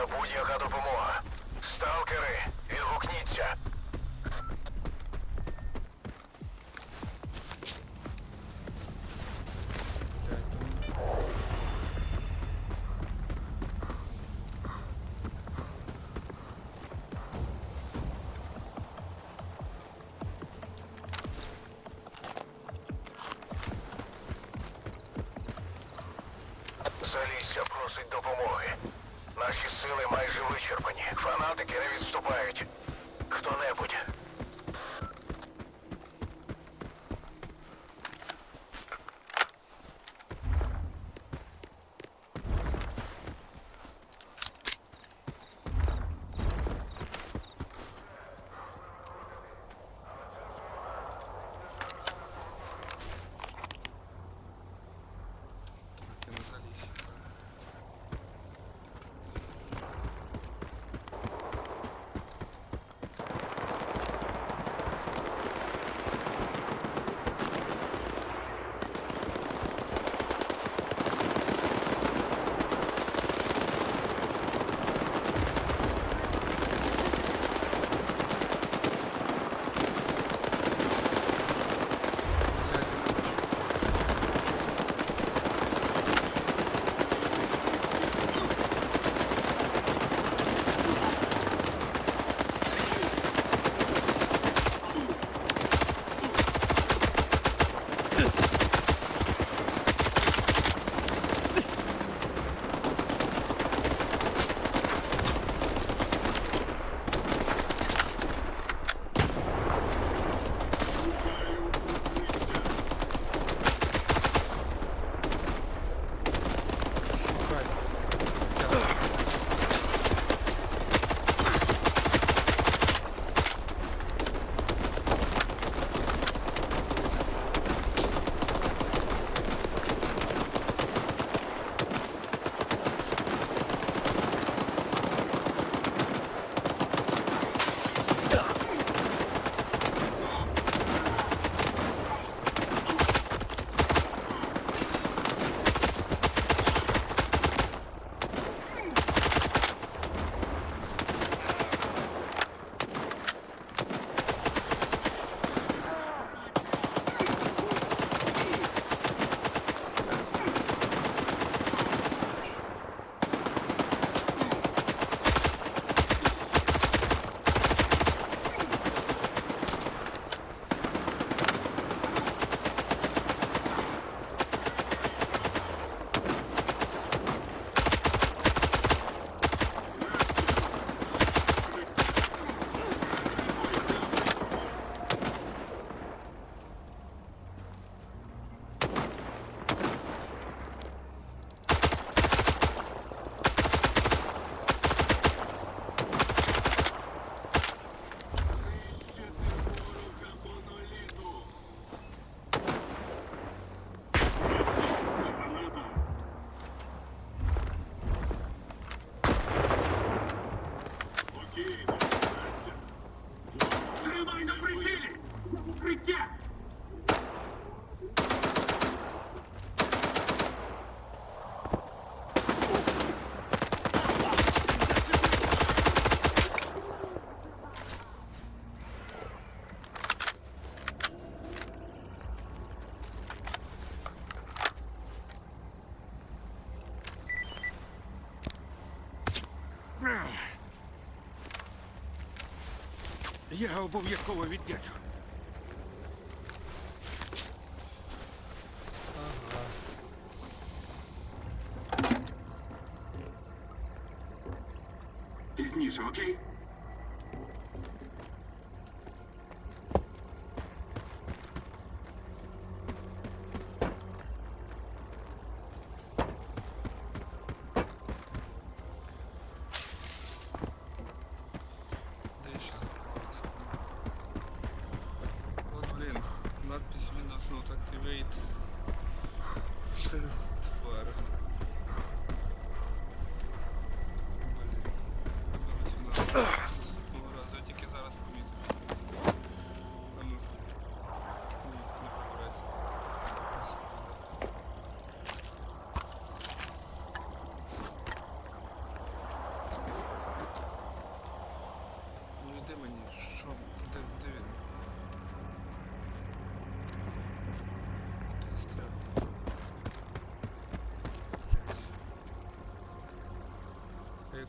потрібна будь-яка допомога. Сталкери, відгукніться. я обов'язково віддячу. Пізніше, окей?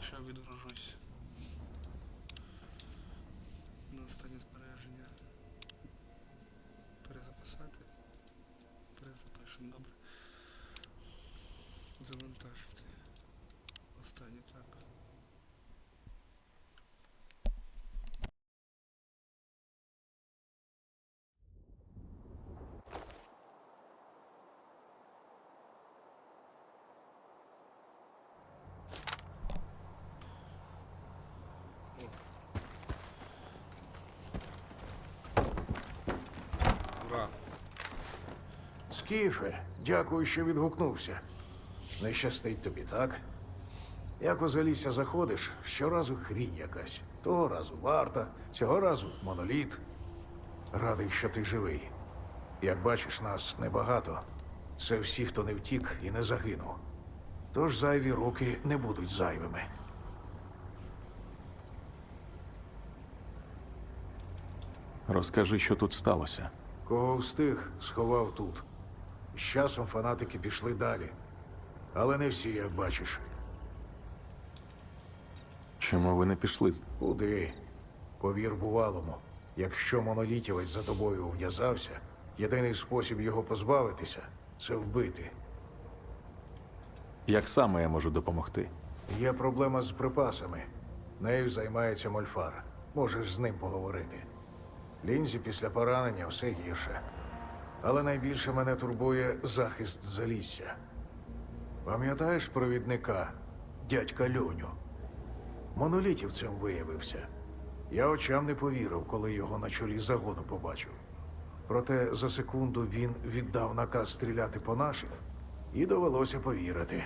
Якщо відгружусь. На останнє збереження. Перезаписати. Перезапишемо, добре. Завантажити. Скіфе, дякую, що відгукнувся. Не щастить тобі, так? Як у залісся заходиш, щоразу хрінь якась. Того разу варта, цього разу моноліт. Радий, що ти живий. Як бачиш, нас небагато. Це всі, хто не втік і не загинув. Тож зайві руки не будуть зайвими. Розкажи, що тут сталося. Кого встиг, сховав тут. З часом фанатики пішли далі. Але не всі, як бачиш. Чому ви не пішли? з- Куди? Повір бувалому. Якщо монолітівець за тобою ув'язався, єдиний спосіб його позбавитися це вбити. Як саме я можу допомогти? Є проблема з припасами. Нею займається Мольфар. Можеш з ним поговорити. Лінзі після поранення все гірше. Але найбільше мене турбує захист залісся. Пам'ятаєш провідника, дядька Льоню? Монолітівцем виявився. Я очам не повірив, коли його на чолі загону побачив. Проте за секунду він віддав наказ стріляти по наших, і довелося повірити.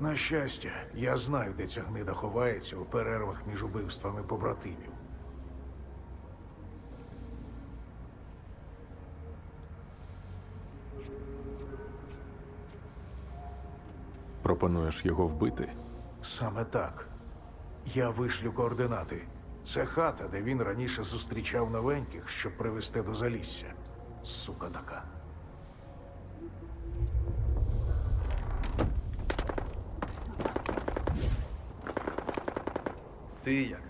На щастя, я знаю, де ця гнида ховається у перервах між убивствами побратимів. Пропонуєш його вбити? Саме так. Я вишлю координати. Це хата, де він раніше зустрічав новеньких, щоб привезти до залісся. Сука така. Ти як?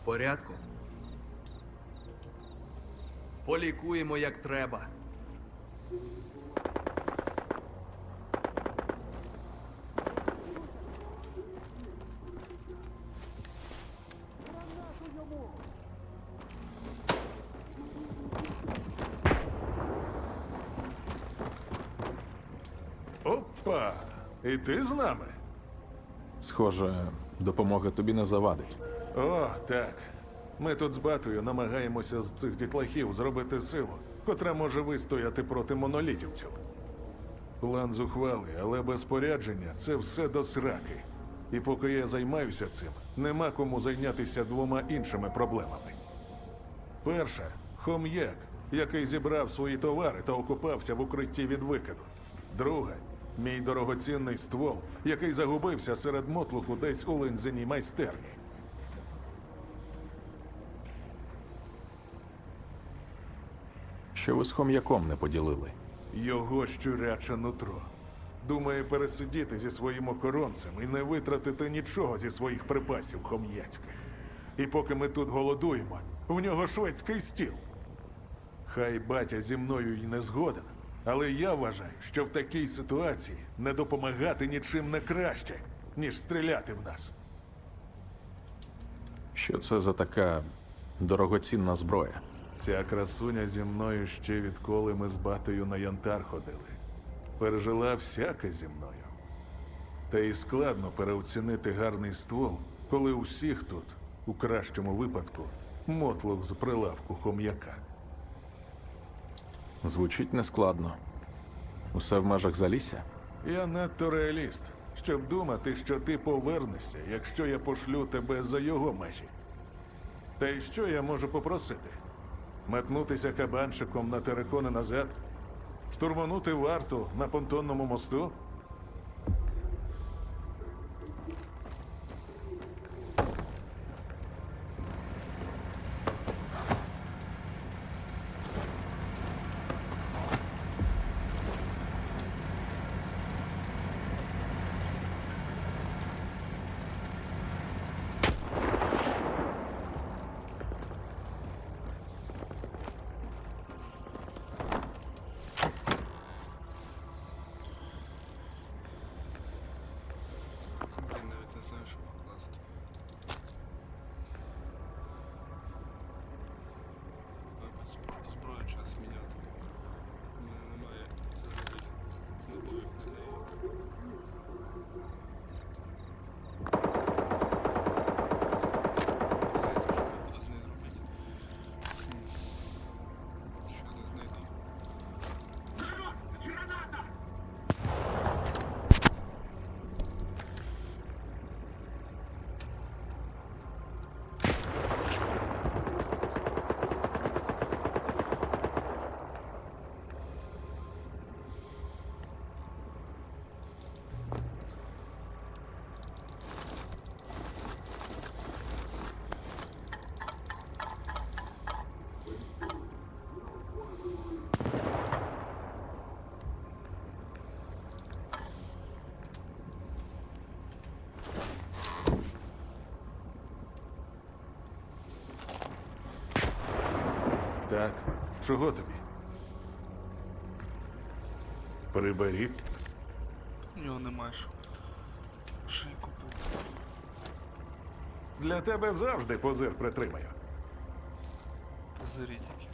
В порядку? Полікуємо як треба. Опа! І ти з нами? Схоже, допомога тобі не завадить. О, так. Ми тут з батою намагаємося з цих дітлахів зробити силу, котра може вистояти проти монолітівців. План зухвалий, але без спорядження це все до сраки. І поки я займаюся цим, нема кому зайнятися двома іншими проблемами. Перша хом'як, який зібрав свої товари та окупався в укритті від викиду. Друга мій дорогоцінний ствол, який загубився серед мотлуху десь у линзиній майстерні. Що ви з хом'яком не поділили? Його щуряче нутро. Думає пересидіти зі своїм охоронцем і не витратити нічого зі своїх припасів хом'яцьких. І поки ми тут голодуємо, в нього шведський стіл. Хай батя зі мною й не згоден, але я вважаю, що в такій ситуації не допомагати нічим не краще, ніж стріляти в нас. Що це за така дорогоцінна зброя? Ця красуня зі мною ще відколи ми з батою на янтар ходили. Пережила всяке зі мною. Та й складно переоцінити гарний ствол, коли у всіх тут, у кращому випадку, мотлох з прилавку хом'яка. Звучить нескладно. Усе в межах залісся? Я надто реаліст, щоб думати, що ти повернешся, якщо я пошлю тебе за його межі. Та й що я можу попросити? Метнутися кабанчиком на терекони назад? Штурманути варту на понтонному мосту? Чого тобі? Приберіть. У нього немає що. Що я купив? Для тебе завжди позир притримаю. Позарітики.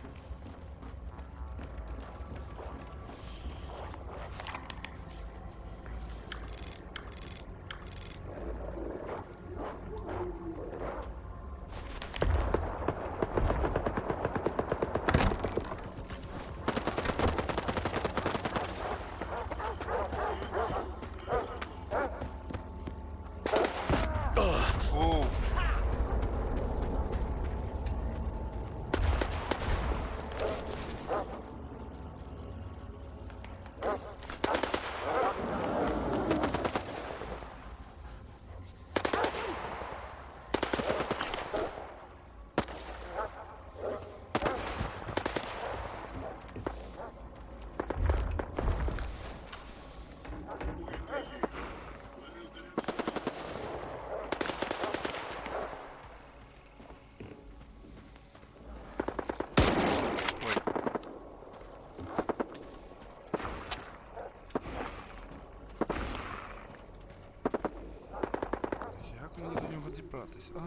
Дібратись? А.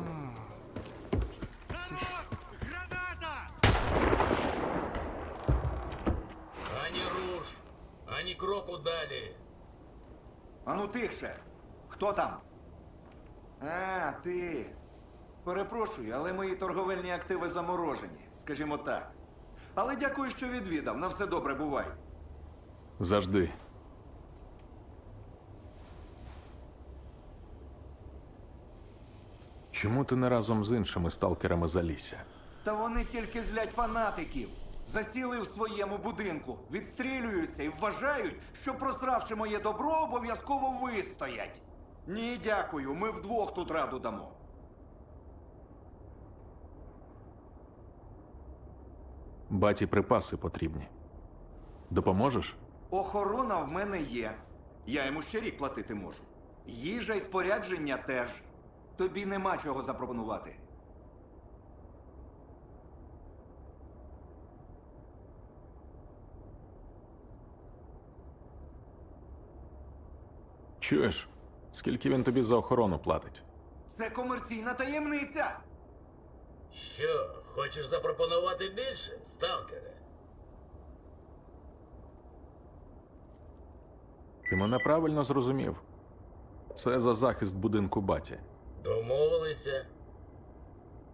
Це Ані руш, ані кроку далі. Ану тихше. Хто там? А, ти. Перепрошую, але мої торговельні активи заморожені, скажімо так. Але дякую, що відвідав. На все добре бувай. Завжди. Чому ти не разом з іншими сталкерами залісся? Та вони тільки злять фанатиків. Засіли в своєму будинку, відстрілюються і вважають, що просравши моє добро, обов'язково вистоять. Ні, дякую, ми вдвох тут раду дамо. Баті припаси потрібні. Допоможеш? Охорона в мене є. Я йому ще рік платити можу. Їжа і спорядження теж. Тобі нема чого запропонувати. Чуєш? Скільки він тобі за охорону платить? Це комерційна таємниця. Що, хочеш запропонувати більше, сталкере? Ти мене правильно зрозумів. Це за захист будинку баті. Домовилися?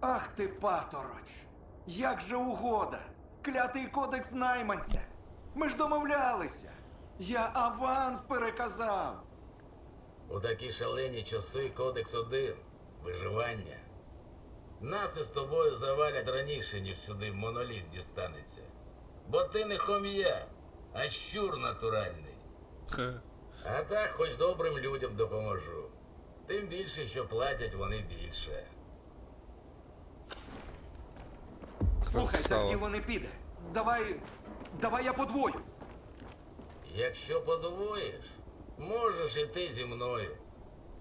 Ах ти, патороч! Як же угода! Клятий кодекс найманця! Ми ж домовлялися! Я аванс переказав! У такі шалені часи кодекс один виживання. Нас із тобою завалять раніше, ніж сюди моноліт дістанеться. Бо ти не хом'я, а щур натуральний. А так хоч добрим людям допоможу. Тим більше, що платять вони більше. Слухай, так Красава. діло не піде. Давай. Давай я подвою. Якщо подвоїш, можеш іти зі мною.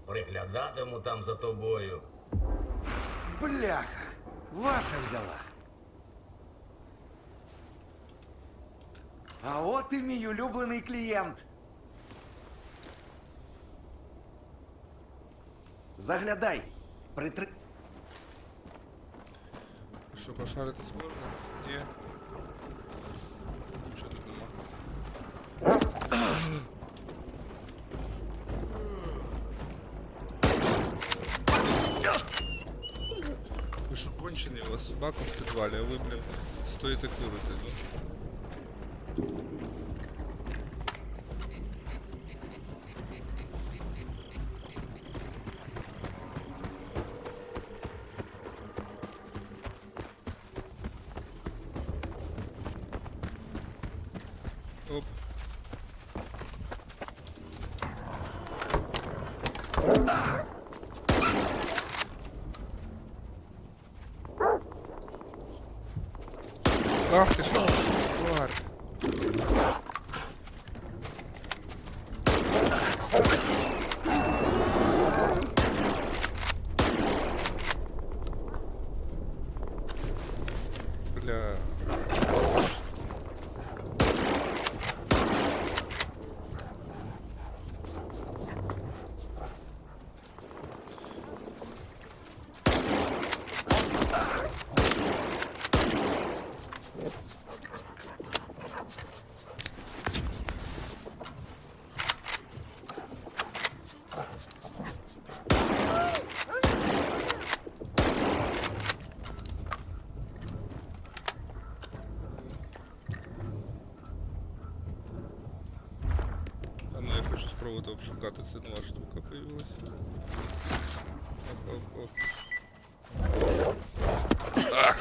Приглядатиму там за тобою. Бляха! Ваша взяла. А от і мій улюблений клієнт. Заглядай. Притри... Що, пошаритись можна? Ні. Нічого тут нема. Ви що кончений, у вас собака в підвалі, а ви, блін, стоїте курите, ну. Ах ти ж, спробувати обшукати, це нова штука появилася. Оп, оп, оп. Так.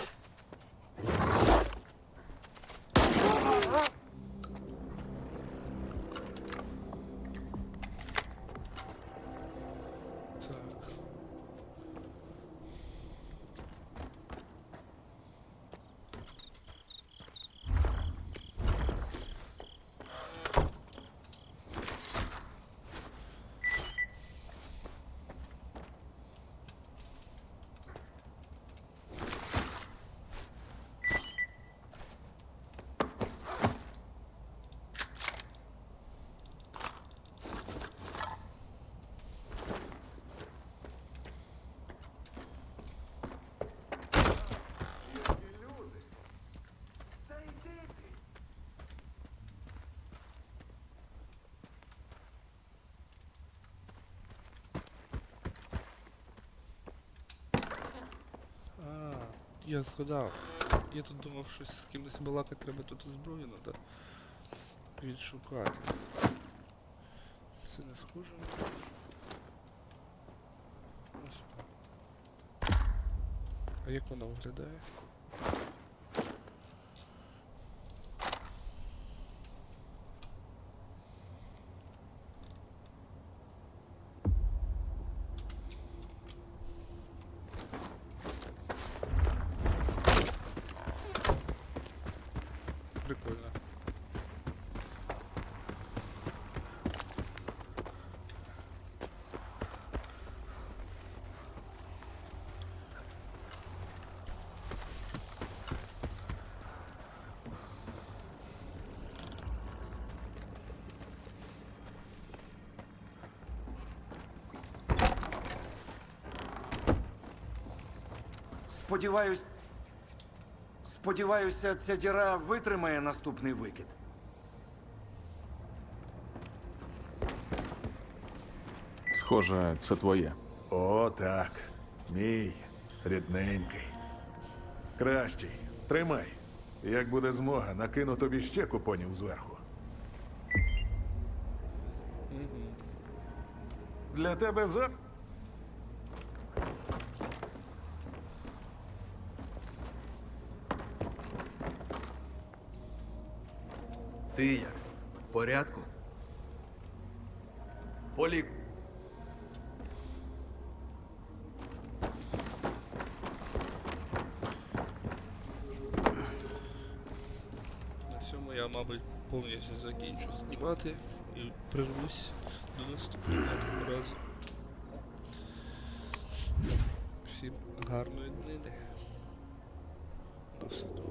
А, я згадав. Я тут думав, щось з кимось балакати треба тут зброю надо відшукати. Це не схоже. А як вона виглядає? Сподіваюсь. Сподіваюся, ця діра витримає наступний викид. Схоже, це твоє. О, так. Мій рідненький. Кращий. Тримай. Як буде змога, накину тобі ще купонів зверху. Для тебе за. Ти як? В порядку? Полі... На цьому я, мабуть, повністю закінчу знімати і прирвусь до наступного разу. Всім гарної днини. Добре.